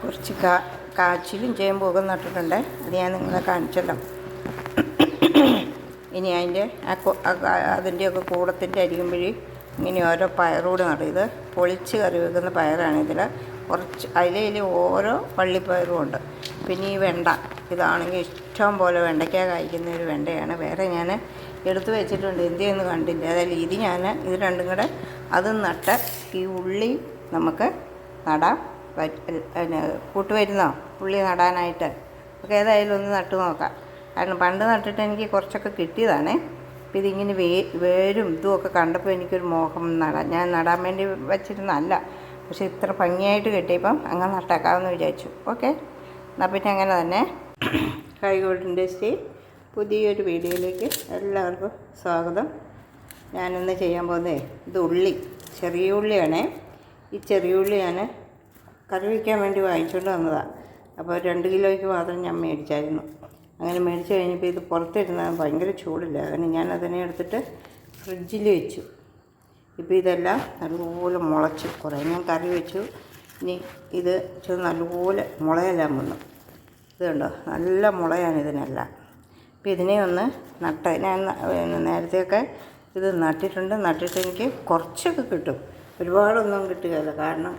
കുറച്ച് കാ കാച്ചിലും ചേമ്പൊക്കെ നട്ടിട്ടുണ്ട്. അത് ഞാൻ നിങ്ങളെ കാണിച്ചല്ലോ. ഇനി അതിന്റെ അതിന്റെയൊക്കെ കൂടത്തിന്റെ അരിയുമ്പോഴേ ഇങ്ങനെ ഓരോ പയറൂടെ നടും ഇത് പൊളിച്ച് കറി വെക്കുന്ന പയറാണ് ഇതിൽ കുറച്ച് അതിലേൽ ഓരോ വള്ളിപ്പയറും ഉണ്ട്. പിന്നെ ഈ വെണ്ട. ഇതാണെങ്കിൽ ഇഷ്ടം പോലെ വെണ്ടയ്ക്ക കായ്ക്കുന്ന ഒരു വെണ്ടയാണ്. വേറെ ഞാൻ എടുത്തു വെച്ചിട്ടുണ്ട്. എന്തിയൊന്നും കണ്ടില്ല. അതായത് ഇത് ഞാൻ ഇത് രണ്ടും കൂടെ അത് നട്ട് ഈ ഉള്ളി നമുക്ക് നടാം. പിന്നെ കൂട്ടുവരുന്നോ? ഉള്ളി നടാനായിട്ട്. നമുക്ക് ഏതായാലും ഒന്ന് നട്ടു നോക്കാം. കാരണം പണ്ട് നട്ടിട്ട് എനിക്ക് കുറച്ചൊക്കെ കിട്ടിയതാണേ. അപ്പോൾ ഇതിങ്ങനെ വേ വേരും ഇതും ഒക്കെ കണ്ടപ്പോൾ എനിക്കൊരു മോഹം നടാൻ ഞാൻ നടാൻ വേണ്ടി വച്ചിരുന്നല്ല പക്ഷെ ഇത്ര ഭംഗിയായിട്ട് കിട്ടിയപ്പം അങ്ങനെ നട്ടേക്കാമെന്ന് വിചാരിച്ചു. ഓക്കെ. എന്നാൽ പിന്നെ അങ്ങനെ തന്നെ കൈകോട്ട് ഇൻഡസ്ട്രി പുതിയൊരു വീഡിയോയിലേക്ക് എല്ലാവർക്കും സ്വാഗതം. ഞാനിന്ന് ചെയ്യാൻ പോകുന്നത് ഇത് ഉള്ളി. ചെറിയ ഉള്ളിയാണേ. ഈ ചെറിയ ഉള്ളി ഞാൻ കറി വയ്ക്കാൻ വേണ്ടി വാങ്ങിച്ചുകൊണ്ട് വന്നതാണ് അപ്പോൾ രണ്ട് കിലോയ്ക്ക് മാത്രം ഞാൻ മേടിച്ചായിരുന്നു. അങ്ങനെ മേടിച്ച് കഴിഞ്ഞപ്പോൾ ഇത് പുറത്തിരുന്നാൽ ഭയങ്കര ചൂടില്ല. അങ്ങനെ ഞാൻ അതിനെ എടുത്തിട്ട് ഫ്രിഡ്ജിൽ വെച്ചു. ഇപ്പോൾ ഇതെല്ലാം നല്ലപോലെ മുളച്ച് കുറേ ഞാൻ കറി വെച്ചു. ഇനി ഇത് നല്ലപോലെ മുളയെല്ലാം വന്നു. ഇത് കണ്ടോ? നല്ല മുളയാണ് ഇതിനെല്ലാം. അപ്പോൾ ഇതിനെ ഒന്ന് നട്ട ഞാൻ നേരത്തെയൊക്കെ ഇത് നട്ടിട്ടുണ്ട്. നട്ടിട്ട് എനിക്ക് കുറച്ചൊക്കെ കിട്ടും. ഒരുപാടൊന്നും കിട്ടുകയില്ല. കാരണം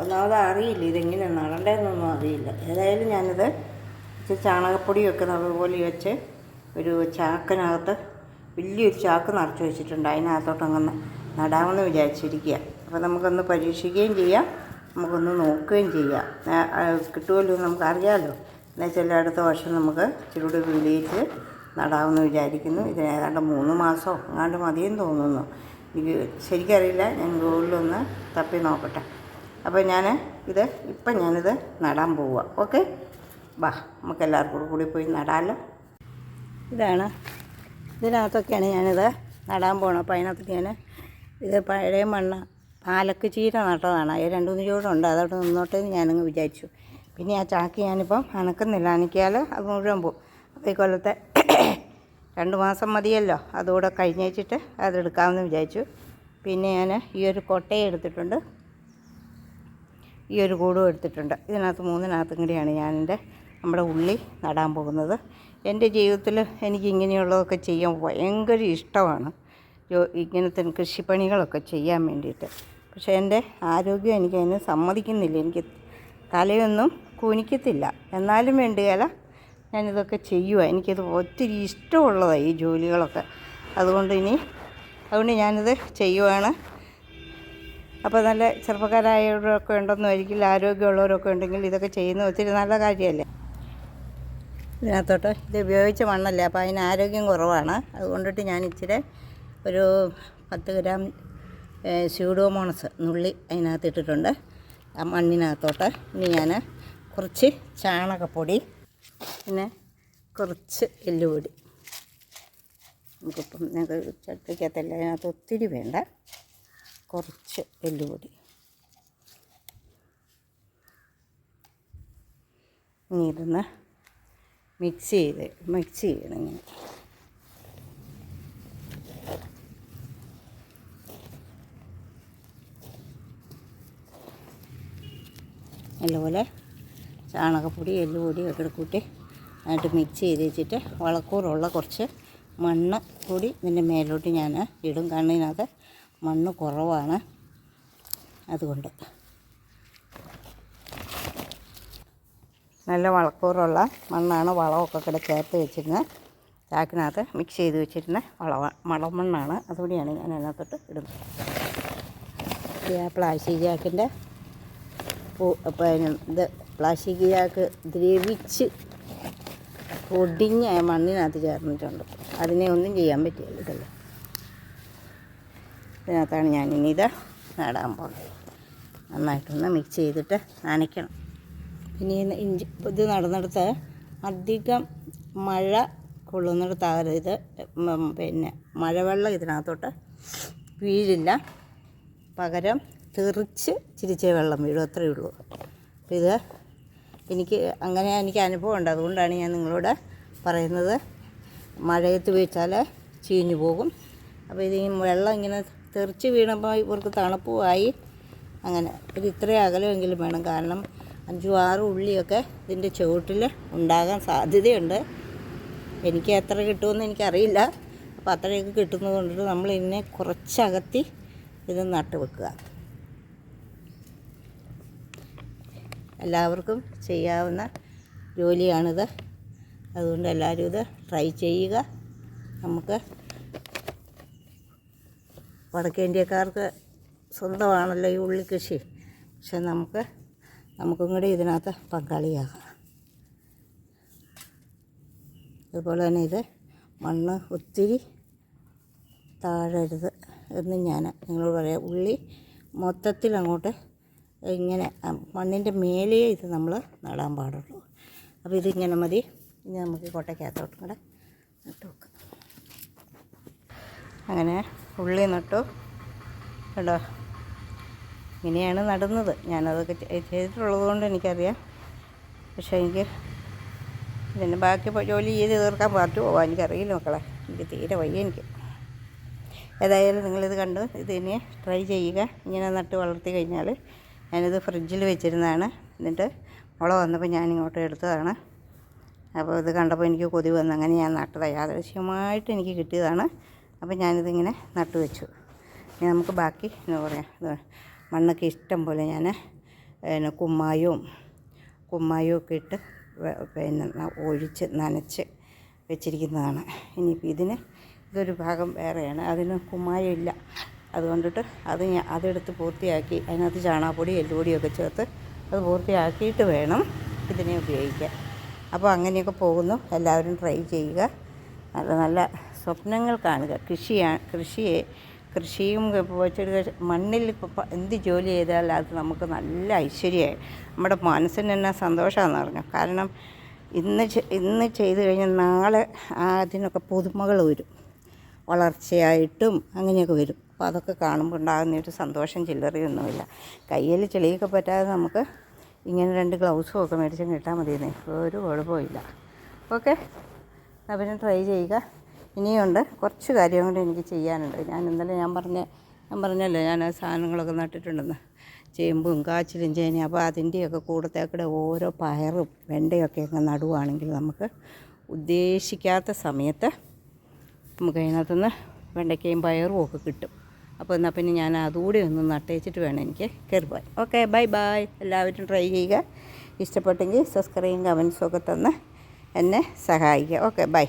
ഒന്നാമത് അറിയില്ല ഇതെങ്ങനെ നടണ്ടതെന്നൊന്നും അറിയില്ല. ഏതായാലും ഞാനത് ചാണകപ്പൊടിയൊക്കെ നല്ലപോലെ വെച്ച് ഒരു ചാക്കിനകത്ത് വലിയൊരു ചാക്ക് നിറച്ച് വെച്ചിട്ടുണ്ട്. അതിനകത്തോട്ട് അങ്ങനെ നടാമെന്ന് വിചാരിച്ചിരിക്കുക അപ്പോൾ നമുക്കൊന്ന് പരീക്ഷിക്കുകയും ചെയ്യാം. നമുക്കൊന്ന് നോക്കുകയും ചെയ്യാം. കിട്ടുമല്ലോ നമുക്കറിയാമല്ലോ ചില അടുത്ത വർഷം നമുക്ക് ഇച്ചിരി കൂടി വിളിയിച്ച് നടാമെന്ന് വിചാരിക്കുന്നു. ഇതിന് ഏതാണ്ട് മൂന്ന് മാസമോ അങ്ങാണ്ട് മതിയെന്ന് തോന്നുന്നു. എനിക്ക് ശരിക്കറിയില്ല ഞാൻ ഗൂഗിളിലൊന്ന് തപ്പി നോക്കട്ടെ. അപ്പോൾ ഞാൻ ഇത് ഇപ്പം ഞാനിത് നടാൻ പോവുക. ഓക്കെ? വാ നമുക്ക് എല്ലാവർക്കും കൂടി പോയി നടാമല്ലോ ഇതാണ്. ഇതിനകത്തൊക്കെയാണ് ഞാനിത് നടാൻ പോകണം അപ്പോൾ അതിനകത്ത് ഞാൻ ഇത് പഴയ മണ്ണ് പാലക്ക് ചീര നട്ടതാണ്. അത് രണ്ട് മൂന്ന് ചൂടുണ്ട് അതോട്ട് നിന്നോട്ടെ എന്ന് ഞാനങ്ങ് വിചാരിച്ചു. പിന്നെ ആ ചാക്ക് ഞാനിപ്പം അനക്കുന്നില്ല. അനക്കിയാൽ അത് മുഴുവൻ പോകും അപ്പോൾ ഈ കൊല്ലത്തെ രണ്ട് മാസം മതിയല്ലോ. അതുകൂടെ കഴിഞ്ഞേച്ചിട്ട് അതെടുക്കാമെന്ന് വിചാരിച്ചു. പിന്നെ ഞാൻ ഈ ഒരു കൊട്ടയും എടുത്തിട്ടുണ്ട്. ഈ ഒരു കൂടും എടുത്തിട്ടുണ്ട്. ഇതിനകത്ത് മൂന്നിനകത്തും കൂടിയാണ് ഞാൻ എന്റെ നമ്മുടെ ഉള്ളി നടാൻ പോകുന്നത്. എന്റെ ജീവിതത്തിൽ എനിക്ക് ഇങ്ങനെയുള്ളതൊക്കെ ചെയ്യാൻ ഭയങ്കര ഇഷ്ടമാണ്. ഇങ്ങനത്തെ കൃഷിപ്പണികളൊക്കെ ചെയ്യാൻ വേണ്ടിയിട്ട്. പക്ഷേ എന്റെ ആരോഗ്യം എനിക്ക് സമ്മതിക്കുന്നില്ല. എനിക്ക് തലയൊന്നും കുനിക്കത്തില്ല. എന്നാലും വേണ്ടുകയില്ല ഞാനിതൊക്കെ ചെയ്യുക എനിക്കത് ഒത്തിരി ഇഷ്ടമുള്ളതാണ് ഈ ജോലികളൊക്കെ. അതുകൊണ്ട് ഇനി അതുകൊണ്ട് ഞാനിത് ചെയ്യുവാണ്. അപ്പോൾ നല്ല ചെറുപ്പക്കാരായവരൊക്കെ ഉണ്ടെന്നും ഒരിക്കലും ആരോഗ്യമുള്ളവരൊക്കെ ഉണ്ടെങ്കിൽ ഇതൊക്കെ ചെയ്യുന്നത് ഒത്തിരി നല്ല കാര്യമല്ലേ? ഇതിനകത്തോട്ട് ഇത് ഉപയോഗിച്ച മണ്ണല്ലേ? അപ്പോൾ അതിന് ആരോഗ്യം കുറവാണ്. അതുകൊണ്ടിട്ട് ഞാൻ ഇച്ചിരി ഒരു പത്ത് ഗ്രാം സ്യൂഡോമോണസ് നുള്ളി അതിനകത്ത് ഇട്ടിട്ടുണ്ട് ആ മണ്ണിനകത്തോട്ട് ഇനി ഞാൻ കുറച്ച് ചാണകപ്പൊടി പിന്നെ കുറച്ച് എല്ലുപൊടി. നമുക്കിപ്പം ഞങ്ങൾക്ക് ചട്ടിക്കകത്തല്ല അതിനകത്ത് ഒത്തിരി വേണ്ട. കുറച്ച് എല്ലുപൊടി. ഇനി ഇതൊന്ന് മിക്സ് ചെയ്ത് മിക്സ് ചെയ്യണം ഇങ്ങനെ. നല്ലപോലെ ചാണകപ്പൊടി എല്ലുപൊടി ഒക്കെ കൂടെ കൂട്ടി ആയിട്ട് മിക്സ് ചെയ്ത് വെച്ചിട്ട് വളക്കൂറുള്ള കുറച്ച് മണ്ണ് കൂടി ഇതിന്റെ മേലോട്ട് ഞാൻ ഇടും. കാരണം ഇതിനകത്ത് മണ്ണ് കുറവാണ്. അതുകൊണ്ട് നല്ല വളക്കൂറുള്ള മണ്ണാണ് വളമൊക്കെ കൂടെ ചേർത്ത് വെച്ചിരുന്നത്. ചാക്കിനകത്ത് മിക്സ് ചെയ്ത് വെച്ചിരുന്ന വളവ മണമണ്ണാണ് അതുകൂടിയാണ് ഞാൻ അതിനകത്തോട്ട് ഇടുന്നത്. ആ പ്ലാസ്റ്റിക് ചാക്കിന്റെ പൂ ഇത് പ്ലാസ്റ്റിക് ചാക്ക് ദ്രവിച്ച് പൊടിഞ്ഞ മണ്ണിനകത്ത് ചേർന്നിട്ടുണ്ട്. അതിനെ ഒന്നും ചെയ്യാൻ പറ്റില്ല ഇതല്ലേ? ഇതിനകത്താണ് ഇനി ഇത് നടാൻ പോകുന്നത് നന്നായിട്ടൊന്ന് മിക്സ് ചെയ്തിട്ട് നനയ്ക്കണം. പിന്നെ ഇഞ്ചി ഇത് നടന്നിടത്ത് അധികം മഴ കൊള്ളുന്നിടത്താകരുത് ഇത് പിന്നെ മഴവെള്ളം ഇതിനകത്തോട്ട് വീഴില്ല. പകരം തെറിച്ച് ചിരിച്ചേ വെള്ളം വീഴും. അത്രയേ ഉള്ളൂ. ഇത് എനിക്ക് അങ്ങനെ എനിക്ക് അനുഭവം ഉണ്ട് അതുകൊണ്ടാണ് ഞാൻ നിങ്ങളോട് പറയുന്നത്. മഴയത്ത് വീഴ്ചാൽ ചീഞ്ഞു പോകും. അപ്പോൾ ഇത് വെള്ളം ഇങ്ങനെ തെറിച്ച് വീണപ്പോൾ ഇവർക്ക് തണുപ്പുമായി അങ്ങനെ ഒരു ഇത്രയും അകലമെങ്കിലും വേണം. കാരണം അഞ്ചും ആറും ഉള്ളിയൊക്കെ ഇതിന്റെ ചുവട്ടിൽ ഉണ്ടാകാൻ സാധ്യതയുണ്ട്. എനിക്ക് എത്ര കിട്ടുമെന്ന് എനിക്കറിയില്ല. അപ്പോൾ അത്രയൊക്കെ കിട്ടുന്നത് കൊണ്ടിട്ട് നമ്മൾ ഇതിനെ കുറച്ചകത്തി ഇത് നട്ട് വെക്കുക എല്ലാവർക്കും ചെയ്യാവുന്ന ജോലിയാണിത്. അതുകൊണ്ട് എല്ലാവരും ഇത് ട്രൈ ചെയ്യുക. നമുക്ക് വടക്കേന്ത്യക്കാർക്ക് സ്വന്തമാണല്ലോ ഈ ഉള്ളി കൃഷി പക്ഷെ നമുക്ക് നമുക്കും കൂടി ഇതിനകത്ത് പങ്കാളിയാകാം. അതുപോലെ തന്നെ ഇത് മണ്ണ് ഒത്തിരി താഴരുത് എന്ന് ഞാൻ നിങ്ങളോട് പറയാം. ഉള്ളി മൊത്തത്തിൽ അങ്ങോട്ട് ഇങ്ങനെ മണ്ണിന്റെ മേലേ ഇത് നമ്മൾ നടാൻ പാടുള്ളൂ. അപ്പോൾ ഇതിങ്ങനെ മതി. ഇനി നമുക്ക് കൊട്ടയ്ക്കകത്തോട്ടും കൂടെ നട്ടു വെക്കാം. അങ്ങനെ ഉള്ളി നട്ടു. കേട്ടോ ഇങ്ങനെയാണ് നടുന്നത്. ഞാനതൊക്കെ ചെയ്തിട്ടുള്ളത് കൊണ്ട് എനിക്കറിയാം. പക്ഷേ എനിക്ക് പിന്നെ ബാക്കി ജോലി ചെയ്ത് തീർക്കാൻ പറ്റുമോ എനിക്കറിയില്ല മക്കളെ. എനിക്ക് തീരെ വയ്യ എനിക്ക്. ഏതായാലും നിങ്ങളിത് കണ്ടു ഇത് ഇനി ട്രൈ ചെയ്യുക. ഇങ്ങനെ നട്ട് വളർത്തി കഴിഞ്ഞാൽ ഞാനിത് ഫ്രിഡ്ജിൽ വെച്ചിരുന്നതാണ്. എന്നിട്ട് മുള വന്നപ്പോൾ ഞാൻ ഇങ്ങോട്ട് എടുത്തതാണ്. അപ്പോൾ ഇത് കണ്ടപ്പോൾ എനിക്ക് കൊതി വന്നു. അങ്ങനെ ഞാൻ നട്ടതാണ് യാദൃശ്യമായിട്ട് എനിക്ക് കിട്ടിയതാണ്. അപ്പോൾ ഞാനിതിങ്ങനെ നട്ടു വെച്ചു. ഇനി നമുക്ക് ബാക്കി എന്താ പറയുക മണ്ണൊക്കെ ഇഷ്ടം പോലെ ഞാൻ പിന്നെ കുമ്മായവും കുമ്മായവും ഒക്കെ ഇട്ട് പിന്നെ ഒഴിച്ച് നനച്ച് വെച്ചിരിക്കുന്നതാണ്. ഇനിയിപ്പോൾ ഇതിന് ഇതൊരു ഭാഗം വേറെയാണ്. അതിന് കുമ്മായം ഇല്ല. അതുകൊണ്ടിട്ട് അത് ഞാൻ അതെടുത്ത് പൂർത്തിയാക്കി. അതിനകത്ത് ചാണകപ്പൊടി എല്ലുപൊടിയൊക്കെ ചേർത്ത് അത് പൂർത്തിയാക്കിയിട്ട് വേണം ഇതിനെ ഉപയോഗിക്കാൻ. അപ്പോൾ അങ്ങനെയൊക്കെ പോകുന്നു. എല്ലാവരും ട്രൈ ചെയ്യുക. നല്ല നല്ല സ്വപ്നങ്ങൾ കാണുക. കൃഷിയാണ് കൃഷിയെ കൃഷിയും വെച്ചെടുക്ക മണ്ണിൽ എന്ത് ജോലി ചെയ്താൽ അത് നമുക്ക് നല്ല ഐശ്വര്യമായി. നമ്മുടെ മനസ്സിന് തന്നെ സന്തോഷമാണെന്ന് പറഞ്ഞു. കാരണം ഇന്ന് ഇന്ന് ചെയ്ത് കഴിഞ്ഞാൽ നാളെ അതിനൊക്കെ പുതുമകൾ വരും. വളർച്ചയായിട്ടും അങ്ങനെയൊക്കെ വരും. അപ്പോൾ അതൊക്കെ കാണുമ്പോൾ ഉണ്ടാകുന്ന ഒരു സന്തോഷം ചില്ലറിയൊന്നുമില്ല കയ്യിൽ ചെളിയൊക്കെ പറ്റാതെ നമുക്ക് ഇങ്ങനെ രണ്ട് ഗ്ലൗസും ഒക്കെ മേടിച്ചും കിട്ടാൻ മതിയെന്നേ. ഒരു കുഴപ്പമില്ല ഓക്കെ. പിന്നെ ട്രൈ ചെയ്യുക. ഇനിയുണ്ട് കുറച്ച് കാര്യം കൂടി എനിക്ക് ചെയ്യാനുണ്ട്. ഞാൻ ഇന്നലെ ഞാൻ പറഞ്ഞ ഞാൻ പറഞ്ഞല്ലോ ഞാൻ സാധനങ്ങളൊക്കെ നട്ടിട്ടുണ്ടെന്ന്. ചേമ്പും കാച്ചിലും ചേനയും. അപ്പോൾ അതിന്റെയൊക്കെ കൂടത്തേക്കൂടെ ഓരോ പയറും വെണ്ടയൊക്കെ അങ്ങ് നടുവാണെങ്കിൽ നമുക്ക് ഉദ്ദേശിക്കാത്ത സമയത്ത് നമുക്ക് അതിനകത്തുനിന്ന് വെണ്ടയ്ക്കയും പയറും ഒക്കെ കിട്ടും. അപ്പോൾ എന്നാൽ പിന്നെ ഞാൻ അതുകൂടി ഒന്ന് നട്ടേച്ചിട്ട് വേണം എനിക്ക് കയറിപ്പോയി ഓക്കെ ബൈ ബൈ എല്ലാവരും ട്രൈ ചെയ്യുക. ഇഷ്ടപ്പെട്ടെങ്കിൽ സബ്സ്ക്രൈബും കമൻസും ഒക്കെ തന്ന് എന്നെ സഹായിക്കുക. Okay bye